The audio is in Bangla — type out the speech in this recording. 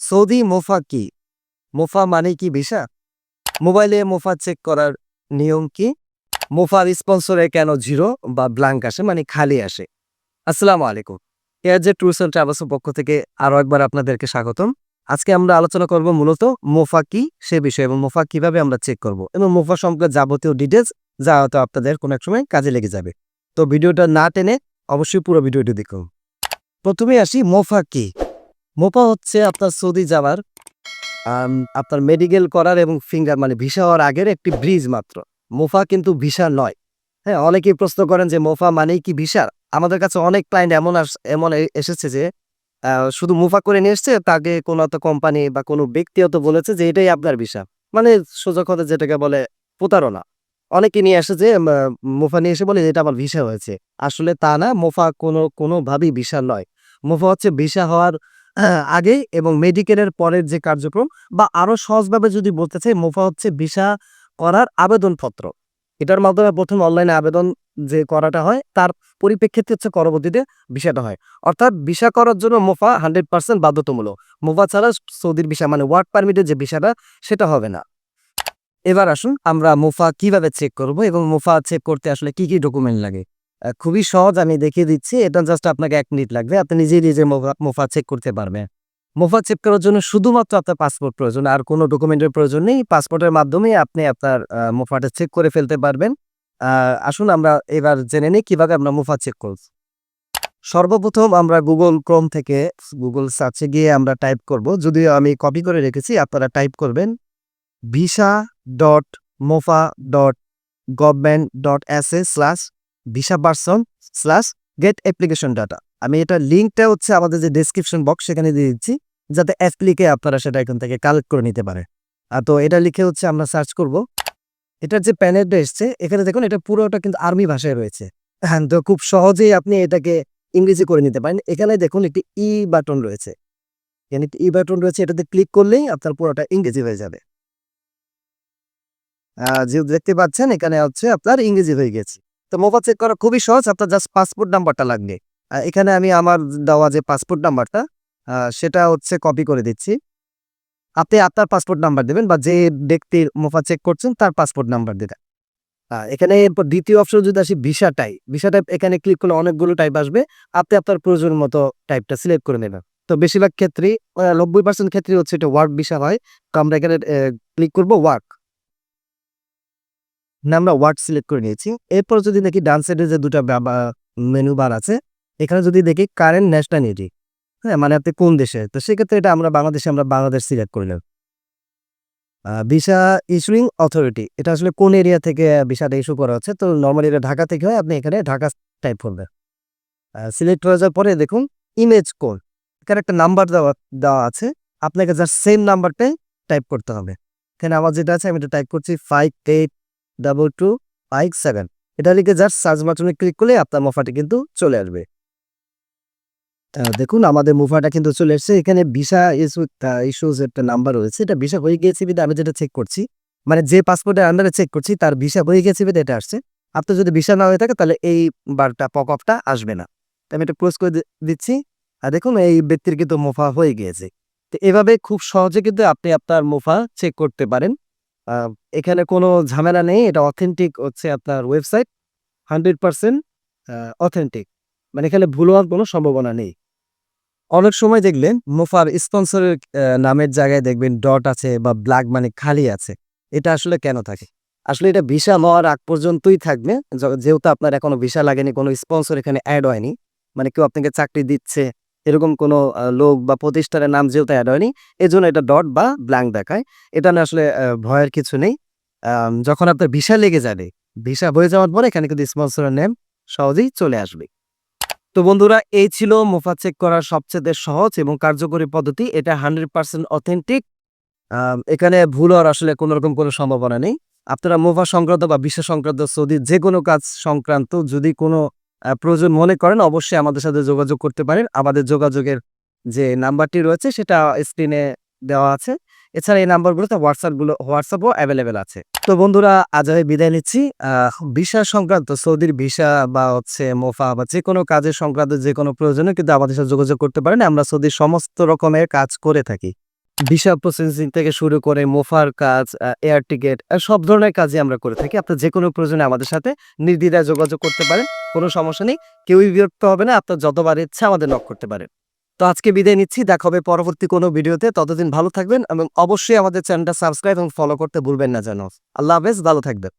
সৌদি মোফা কি? মোফা মানে কি ভিসা? মোবাইলে মোফা চেক করার নিয়ম কি? মোফার স্পন্সরে কেন জিরো বা ব্ল্যাঙ্ক আসে মানে খালি আসে? আসসালামু আলাইকুম। এয়ার যে ট্যুরস অ্যান্ড ট্রাভেলসের পক্ষ থেকে আরও একবার আপনাদেরকে স্বাগতম। আজকে আমরা আলোচনা করব মূলত মোফা কি, সে বিষয়ে এবং মোফা কীভাবে আমরা চেক করব এবং মোফা সম্পর্কে যাবতীয় ডিটেলস যা হয়তো আপনাদের কোনো এক সময় কাজে লেগে যাবে। তো ভিডিওটা না টেনে অবশ্যই পুরো ভিডিওটি দেখুন। প্রথমে আসি, মোফা কি? মোফা হচ্ছে আপনার সৌদি যাওয়ার আপনার মেডিকেল করার এবং ফিঙ্গার মানে ভিসা হওয়ার আগের একটি ব্রিজ মাত্র। মোফা কিন্তু ভিসা নয়। হ্যাঁ অনেকেই প্রশ্ন করেন যে মোফা মানেই কি ভিসা আমাদের কাছে অনেক ক্লায়েন্ট এমন এমন এসেছে যে শুধু মুফা করে নিয়ে এসছে, তাকে কোনো একটা কোম্পানি বা কোনো ব্যক্তি বলেছে যে এটাই আপনার ভিসা মানে সোজা কথা যেটাকে বলে প্রতারণা। অনেকে নিয়ে আসে যে মুফা নিয়ে এসে বলে এটা আমার ভিসা হয়েছে। আসলে তা না মোফা কোনো, কোনোভাবেই ভিসা নয়। মোফা হচ্ছে ভিসা হওয়ার আগে এবং মেডিকেলের পরের যে কার্যক্রম বা আরও সহজভাবে যদি বলতে চাই, মোফা হচ্ছে ভিসা করার আবেদনপত্র। এটার মাধ্যমে প্রথম অনলাইনে আবেদন যে করাটা হয়, তার পরিপ্রেক্ষিতে হচ্ছে পরবর্তীতে ভিসাটা হয়। অর্থাৎ ভিসা করার জন্য মোফা হান্ড্রেড পার্সেন্ট বাধ্যতামূলক। মোফা ছাড়া সৌদির ভিসা মানে ওয়ার্ক পারমিটের যে ভিসাটা, সেটা হবে না। এবার আসুন আমরা মোফা কীভাবে চেক করব এবং মোফা চেক করতে আসলে কি কি ডকুমেন্ট লাগে? খুবই সহজ আমি দেখিয়ে দিচ্ছি। এটা জাস্ট আপনাকে এক মিনিট লাগবে। আপনি নিজেই নিজে মোফা চেক করতে পারবেন। মোফা চেক করার জন্য শুধুমাত্র আপনার পাসপোর্ট প্রয়োজন। আর কোনো ডকুমেন্টের প্রয়োজন নেই। পাসপোর্টের মাধ্যমে আপনি আপনার মোফাটা চেক করে ফেলতে পারবেন। আসুন আমরা এবার জেনে নিই কীভাবে আমরা মুফা চেক করব। সর্বপ্রথম আমরা গুগল ক্রোম থেকে গুগল সার্চে গিয়ে আমরা টাইপ করব। যদিও আমি কপি করে রেখেছি, আপনারা টাইপ করবেন visa dot MOFA dot government dot S A slash visa person slash get application data আমি এটা লিঙ্কটা হচ্ছে আমাদের যে ডেসক্রিপশন বক্স সেখানে দিয়ে দিচ্ছি, যাতে অ্যাপ্লিকে আপনারা সেটা এখান থেকে কালেক্ট করে নিতে পারে তো এটা লিখে হচ্ছে আমরা সার্চ করব। এটার যে প্যানেলটা এসছে, এখানে দেখুন এটা পুরোটা কিন্তু আর্মি ভাষায় রয়েছে। হ্যাঁ তো খুব সহজেই আপনি এটাকে ইংরেজি করে নিতে পারেন। এখানে দেখুন একটি ই বাটন রয়েছে। এখানে একটি ই বাটন রয়েছে, এটাতে ক্লিক করলেই আপনার পুরোটা ইংরেজি হয়ে যাবে। যেহেতু দেখতে পাচ্ছেন, এখানে হচ্ছে আপনার ইংরেজি হয়ে গেছে। তো মোবাইল চেক করা খুবই সহজ, আপনার জাস্ট পাসপোর্ট নাম্বারটা লাগবে। এখানে আমি আমার দেওয়া যে পাসপোর্ট নাম্বারটা সেটা হচ্ছে কপি করে দিচ্ছি। আপনি আপনার পাসপোর্ট নাম্বার দেবেন বা যে ব্যক্তির মোফা চেক করছেন তার পাসপোর্ট নাম্বার দেবেন। এখানে এরপর দ্বিতীয় অপশন যদি আসি ভিসা টাইপ ভিসা টাইপ এখানে ক্লিক করলে অনেকগুলো টাইপ আসবে। আপনি আপনার প্রয়োজন মতো টাইপটা সিলেক্ট করে নেবেন। তো বেশিরভাগ ক্ষেত্রেই নব্বই পার্সেন্ট ক্ষেত্রে হচ্ছে এটা ওয়ার্ক ভিসা হয়। তো আমরা এখানে ক্লিক করব ওয়ার্ক আমরা ওয়ার্ড সিলেক্ট করে নিয়েছি। এরপর যদি দেখি ডান সাইডে যে দুটো মেনু বার আছে, এখানে যদি দেখি কারেন্ট ন্যাশনালিটি হ্যাঁ মানে আপনি কোন দেশে? তো সেক্ষেত্রে এটা আমরা বাংলাদেশে আমরা বাংলাদেশ সিলেক্ট করে নেব। ভিসা ইস্যুইং অথরিটি এটা আসলে কোন এরিয়া থেকে ভিসাটা ইস্যু করা হচ্ছে? তো নর্মালি এটা ঢাকা থেকে হয়, আপনি এখানে ঢাকা টাইপ করবেন। সিলেক্ট হয়ে যাওয়ার পরে দেখুন ইমেজ কোড এখানে একটা নাম্বার দেওয়া দেওয়া আছে। আপনাকে জাস্ট সেম নাম্বারটাই টাইপ করতে হবে। এখানে আমার যেটা আছে, আমি এটা টাইপ করছি five eight double two five seven এটা লিখে জাস্ট সার্চ বাটনে ক্লিক করলে আপনার মোফাটি কিন্তু চলে আসবে। দেখুন, আমাদের মুভাটা কিন্তু চলে এসেছে। এখানে ভিসা ইস্যু ইস্যুজ একটা নাম্বার রয়েছে। এটা ভিসা হয়ে গিয়েছে বিধে আমি যেটা চেক করছি। মানে যে পাসপোর্টের আন্ডারে চেক করছি, তার ভিসা হয়ে গেছে বিধে এটা আসছে। আপনার যদি ভিসা না হয়ে থাকে, তাহলে এই বারটা পক অফটা আসবে না। তো আমি এটা ক্লোজ করে দিচ্ছি। আর দেখুন, এই ব্যক্তির কিন্তু মুফা হয়ে গিয়েছে। তো এভাবে খুব সহজে কিন্তু আপনি আপনার মুফা চেক করতে পারেন। এখানে কোনো ঝামেলা নেই, এটা অথেন্টিক হচ্ছে আপনার ওয়েবসাইট হান্ড্রেড পার্সেন্ট অথেন্টিক মানে এখানে ভুল হওয়ার কোনো সম্ভাবনা নেই। অনেক সময় দেখলেন মুফার স্পন্সরের নামের জায়গায় দেখবেন ডট আছে বা ব্ল্যাক মানে খালি আছে। এটা আসলে কেন থাকে? আসলে এটা ভিসা হওয়ার আগ পর্যন্তই থাকবে যেহেতু আপনার এখনও ভিসা লাগেনি, কোনো স্পন্সর এখানে অ্যাড হয়নি। মানে কেউ আপনাকে চাকরি দিচ্ছে এরকম কোনো লোক বা প্রতিষ্ঠানের নাম যেহেতু অ্যাড হয়নি এই জন্য এটা ডট বা ব্ল্যাঙ্ক দেখায়। এটা না আসলে ভয়ের কিছু নেই। যখন আপনার ভিসা লেগে যাবে, ভিসা হয়ে যাওয়ার পরে এখানে কিন্তু স্পন্সরের নেম সহজেই চলে আসবে। তো বন্ধুরা, এই ছিল মুফা চেক করার সবচেয়ে সহজ এবং কার্যকরী পদ্ধতি। এটা হান্ড্রেড পার্সেন্ট অথেন্টিক এখানে ভুল হওয়ার আসলে কোনো রকম কোনো সম্ভাবনা নেই। আপনারা মুফা সংক্রান্ত বা বিশ্ব সংক্রান্ত সৌদি যে কোনো কাজ সংক্রান্ত যদি কোনো প্রয়োজন মনে করেন, অবশ্যই আমাদের সাথে যোগাযোগ করতে পারেন। আমাদের যোগাযোগের যে নাম্বারটি রয়েছে, সেটা স্ক্রিনে দেওয়া আছে। এছাড়া এই নাম্বারগুলোতে হোয়াটসঅ্যাপগুলো হোয়াটসঅ্যাপও অ্যাভেলেবেল আছে। তো বন্ধুরা, আজ আমি বিদায় নিচ্ছি। ভিসা সংক্রান্ত, সৌদির ভিসা বা হচ্ছে মোফা বা যে কোনো কাজের সংক্রান্ত যে কোনো প্রয়োজনে কিন্তু আমাদের সাথে যোগাযোগ করতে পারেন। আমরা সৌদির সমস্ত রকমের কাজ করে থাকি। ভিসা প্রসেসিং থেকে শুরু করে মোফার কাজ এয়ার টিকেট সব ধরনের কাজই আমরা করে থাকি। আপনার যে কোনো প্রয়োজনে আমাদের সাথে নির্দ্বিধায় যোগাযোগ করতে পারেন, কোনো সমস্যা নেই। কেউই বিরক্ত হবে না, আপনার যতবার ইচ্ছা আমাদের নক করতে পারেন। তো আজকে বিদায় নিচ্ছি, দেখা হবে পরবর্তী কোনো ভিডিওতে। ততদিন ভালো থাকবেন এবং অবশ্যই আমাদের চ্যানেলটা সাবস্ক্রাইব এবং ফলো করতে ভুলবেন না যেন। আল্লাহ হাফেজ, ভালো থাকবেন।